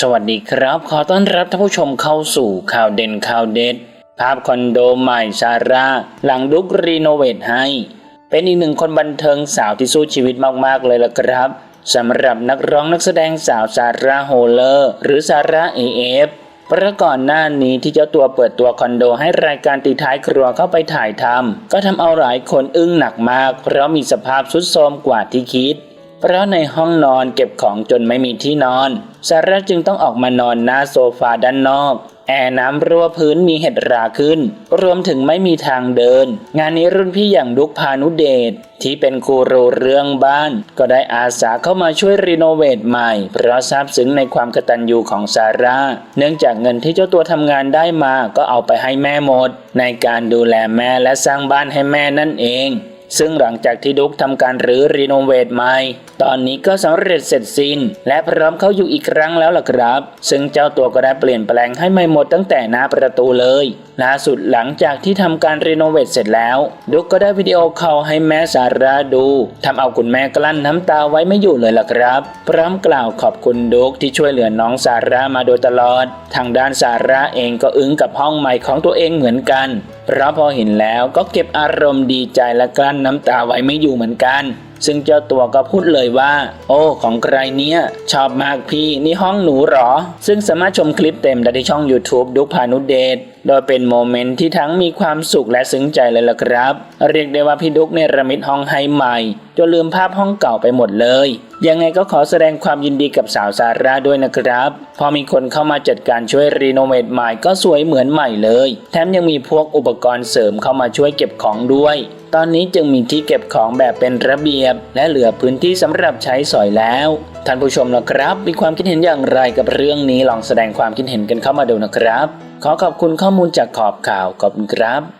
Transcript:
สวัสดีครับ ขอต้อนรับท่านผู้ชมเข้าสู่ข่าวเด่นข่าวเด็ด ภาพคอนโดใหม่ซาร่า หลังดุกรีโนเวทให้ เป็นอีกหนึ่งคนบันเทิงสาวที่สู้ชีวิตมาก ๆ เลยล่ะครับสำหรับนักร้องนักแสดงสาวซาร่าโฮเลอร์ หรือซาร่าเอฟเพราะก่อนหน้านี้ที่เจ้าตัวเปิดตัวคอนโดให้รายการตีท้ายครัวเข้าไปถ่ายทำก็ทำเอาหลายคนอึ้งหนักมาก เพราะมีสภาพทรุดโทรมกว่าที่คิด เพราะในห้องนอนเก็บของจนไม่มีที่นอน ซาร่าจึงต้องออกมานอนหน้าโซฟาด้านนอก แอร์น้ำรั่วพื้นมีเห็ดราขึ้น รวมถึงไม่มีทางเดิน งานนี้รุ่นพี่อย่างดุกพานุเดชที่เป็นครูรูเรื่องบ้าน ก็ได้อาสาเข้ามาช่วยรีโนเวทใหม่ เพราะซาบซึ้งในความกตัญญูของซาร่า เนื่องจากเงินที่เจ้าตัวทำงานได้มาก็เอาไปให้แม่หมด ในการดูแลแม่และสร้างบ้านให้แม่นั่นเอง ซึ่งหลังจากที่ดุ๊กทำการรื้อรีโนเวทใหม่ ตอนนี้ก็สำเร็จเสร็จสิ้น และพร้อมเข้าอยู่อีกครั้งแล้วล่ะครับ ซึ่งเจ้าตัวก็ได้เปลี่ยนแปลงให้ใหม่หมดตั้งแต่หน้าประตูเลยล่าสุดหลังจากที่ทำการรีโนเวทเสร็จแล้ว ดุ๊กก็ได้วิดีโอคอลให้แม่สาราดูทำเอาคุณแม่กลั้นน้ำตาไว้ไม่อยู่เลยล่ะครับ พร้อมกล่าวขอบคุณดุ๊กที่ช่วยเหลือน้องสารามาโดยตลอด ทางด้านสาราเองก็อึ้งกับห้องใหม่ของตัวเองเหมือนกัน เพราะพอเห็นแล้วก็เก็บอารมณ์ดีใจและกลั้นน้ำตาไว้ไม่อยู่เหมือนกันซึ่งเจ้าตัวก็พูดเลยว่า โอ้ของใครเนี่ย ชอบมากพี่นี่ห้องหนูหรอ ซึ่งสามารถชมคลิปเต็มได้ที่ช่อง YouTube ดุกพานุเดชโดยเป็นโมเมนต์ที่ทั้งมีความสุขและซึ้งใจเลยล่ะครับ เรียกได้ว่าพี่ดุกเนรมิตห้องให้ใหม่จนลืมภาพห้องเก่าไปหมดเลย ยังไงก็ขอแสดงความยินดีกับสาวซาร่าด้วยนะครับ พอมีคนเข้ามาจัดการช่วยรีโนเวทใหม่ก็สวยเหมือนใหม่เลย แถมยังมีพวกอุปกรณ์เสริมเข้ามาช่วยเก็บของด้วย ตอนนี้จึงมีที่เก็บของแบบเป็นระเบียบ และเหลือพื้นที่สำหรับใช้สอยแล้ว ท่านผู้ชมนะครับ มีความคิดเห็นอย่างไรกับเรื่องนี้ลองแสดงความคิดเห็นกันเข้ามาดูนะครับ ขอขอบคุณข้อมูลจากขอบข่าวขอบคุณครับ